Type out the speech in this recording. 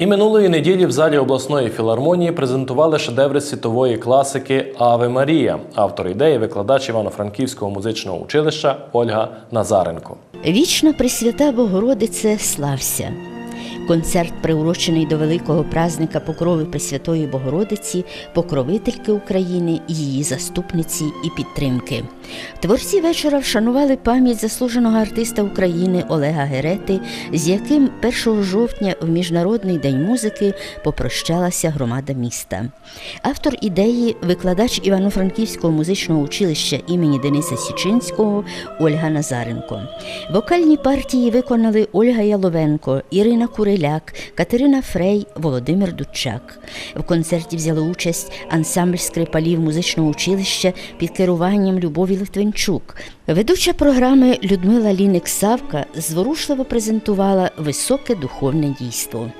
І минулої неділі в залі обласної філармонії презентували шедеври світової класики Аве Марія. Автор ідеї викладач Івано-Франківського музичного училища Ольга Назаренко. Вічна Пресвята Богородице, слався! Концерт, приурочений до великого празника Покрови Пресвятої Богородиці, покровительки України, її заступниці і підтримки. Творці вечора вшанували пам'ять заслуженого артиста України Олега Герети, з яким 1 жовтня в Міжнародний день музики попрощалася громада міста. Автор ідеї, викладач Івано-Франківського музичного училища імені Дениса Січинського Ольга Назаренко. Вокальні партії виконали Ольга Яловенко, Ірина Куриляк, Катерина Фрей, Володимир Дудчак. В концерті взяли участь ансамбль скрипалів музичного училища під керуванням Любові Литвинчук. Ведуча програми Людмила Ліник Савка зворушливо презентувала високе духовне дійство.